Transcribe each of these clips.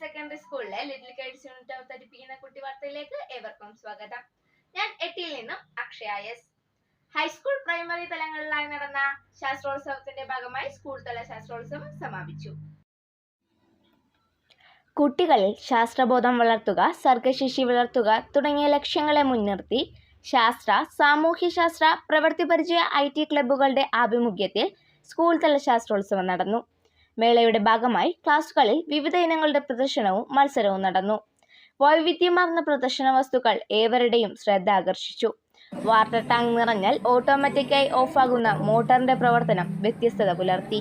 Secondary സ്കൂളിലെ little Kites unit അവതരിപ്പിക്കുന്ന കുട്ടി ഏവർക്കും സ്വാഗതം. ഞാൻ എട്ടിയിൽ നിന്നും Akshaya S high school primary തലങ്ങളിലായി നടന്ന ശാസ്ത്രോത്സവത്തിന്റെ ഭാഗമായി സ്കൂൾ തല ശാസ്ത്രോത്സവം സമാപിച്ചു. കുട്ടികളിൽ ശാസ്ത്രബോധം വളർത്തുക സർഗശേഷി വളർത്തുക തുടങ്ങിയ ലക്ഷ്യങ്ങളെ മുൻനിർത്തി ശാസ്ത്ര സാമൂഹ്യശാസ്ത്ര പ്രവൃത്തി പരിചയ ഐ ടി ക്ലബ്ബുകളുടെ ആഭിമുഖ്യത്തിൽ സ്കൂൾ തല ശാസ്ത്രോത്സവം നടന്നു. മേളയുടെ ഭാഗമായി ക്ലാസുകളിൽ വിവിധ ഇനങ്ങളുടെ പ്രദർശനവും മത്സരവും നടന്നു. വൈവിധ്യമാർന്ന പ്രദർശന വസ്തുക്കൾ ഏവരുടെയും ശ്രദ്ധ ആകർഷിച്ചു. വാട്ടർ ടാങ്ക് നിറഞ്ഞാൽ ഓട്ടോമാറ്റിക്കായി ഓഫാകുന്ന മോട്ടറിന്റെ പ്രവർത്തനം വ്യത്യസ്തത പുലർത്തി.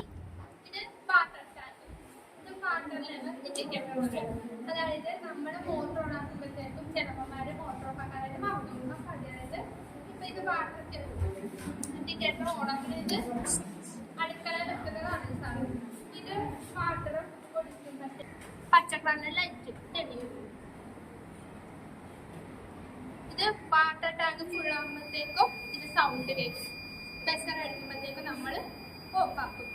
അതായത് നമ്മുടെ ഇത് വാട്ടർ ഇത് വാട്ടർ ലൈറ്റ് തെളിയും ഇത് വാട്ടർ ഫുൾ ആകുമ്പോഴത്തേക്കും ഇത് സൗണ്ട് കേൾക്കും ബസർ അടിക്കുമ്പോഴത്തേക്കും നമ്മൾ ഓഫ് ആക്കും.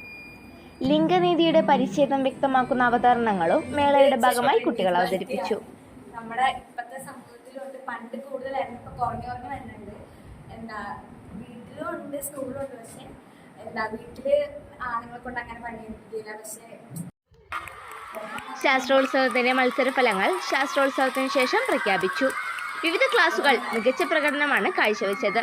ലിംഗനീതിയുടെ പരിച്ഛേദം വ്യക്തമാക്കുന്ന അവതരണങ്ങളും മേളയുടെ ഭാഗമായി കുട്ടികൾ അവതരിപ്പിച്ചു. നമ്മുടെ ഇപ്പോഴത്തെ സമൂഹത്തിലുണ്ട്. പണ്ട് കൂടുതലായിരുന്നു. ഇപ്പൊ കുറഞ്ഞു കുറഞ്ഞു വരുന്നുണ്ട്. എന്താ വീട്ടിലും ഉണ്ട് സ്കൂളിലും ഉണ്ട്. പക്ഷെ എന്താ വീട്ടിൽ ആണുങ്ങളെ കൊണ്ട് അങ്ങനെ പണിയെടുക്കില്ല പക്ഷെ ശാസ്ത്രോത്സവത്തിന്റെ മത്സരഫലങ്ങൾ ശാസ്ത്രോത്സവത്തിന് ശേഷം പ്രഖ്യാപിച്ചു. വിവിധ ക്ലാസുകൾ മികച്ച പ്രകടനമാണ് കാഴ്ചവെച്ചത്.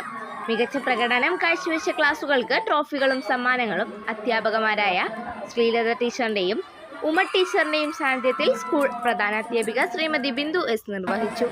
മികച്ച പ്രകടനം കാഴ്ചവെച്ച ക്ലാസുകൾക്ക് ട്രോഫികളും സമ്മാനങ്ങളും അധ്യാപകമാരായ ശ്രീലത ടീച്ചറിന്റെയും ഉമ ടീച്ചറിന്റെയും സാന്നിധ്യത്തിൽ സ്കൂൾ പ്രധാനാധ്യാപിക ശ്രീമതി ബിന്ദു എസ് നിർവഹിച്ചു.